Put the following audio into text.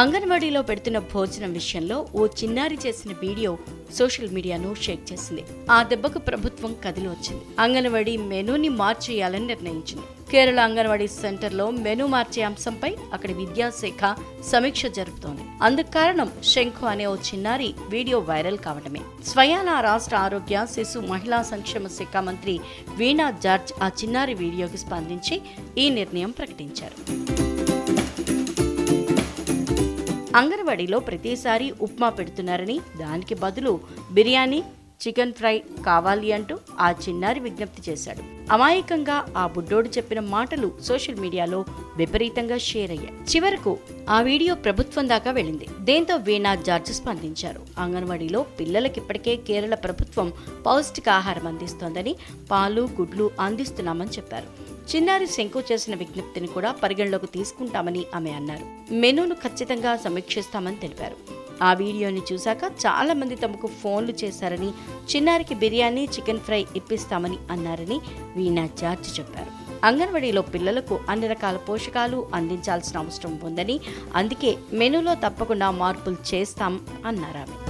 అంగన్వాడీలో పెడుతున్న భోజనం విషయంలో ఓ చిన్నారి చేసిన వీడియో సోషల్ మీడియాను షేక్ చేసింది. ఆ దెబ్బకు ప్రభుత్వం కదిలి వచ్చింది. అంగన్వాడీ మెనూని మార్చేయాలని నిర్ణయించింది. కేరళ అంగన్వాడీ సెంటర్లో మెనూ మార్చే అంశంపై అక్కడి విద్యాశాఖ సమీక్ష జరుపుతోంది. అందుకు కారణం శంఖు అనే ఓ చిన్నారి వీడియో వైరల్ కావడమే స్వయాన రాష్ట్ర ఆరోగ్య శిశు మహిళా సంక్షేమ శాఖ మంత్రి వీణా జార్జ్ ఆ చిన్నారి వీడియోకి స్పందించి ఈ నిర్ణయం ప్రకటించారు. అంగన్వాడీలో ప్రతిసారి ఉప్మా పెడుతున్నారని దానికి బదులు బిర్యానీ చికెన్ ఫ్రై కావాలి అంటూ ఆ చిన్నారి విజ్ఞప్తి చేశాడు. అమాయకంగా ఆ బుడ్డోడు చెప్పిన మాటలు సోషల్ మీడియాలో విపరీతంగా షేర్ అయ్యాయి. చివరకు ఆ వీడియో ప్రభుత్వం దాకా వెళ్ళింది. దీంతో వీణా జార్జ్ స్పందించారు. అంగన్వాడీలో పిల్లలకి ఇప్పటికే కేరళ ప్రభుత్వం పౌష్టికాహారం అందిస్తోందని పాలు గుడ్లు అందిస్తున్నామని చెప్పారు. చిన్నారి శంకు చేసిన విజ్ఞప్తిని కూడా పరిగణలోకి తీసుకుంటామని ఆమె అన్నారు. మెనూను ఖచ్చితంగా సమీక్షిస్తామని తెలిపారు. ఆ వీడియోని చూశాక చాలా మంది తమకు ఫోన్లు చేశారని చిన్నారికి బిర్యానీ చికెన్ ఫ్రై ఇప్పిస్తామని అన్నారని వీణా జార్జ్ చెప్పారు. అంగన్వాడీలో పిల్లలకు అన్ని రకాల పోషకాలు అందించాల్సిన అవసరం ఉందని అందుకే మెనూలో తప్పకుండా మార్పులు చేస్తాం అన్నారు ఆమె.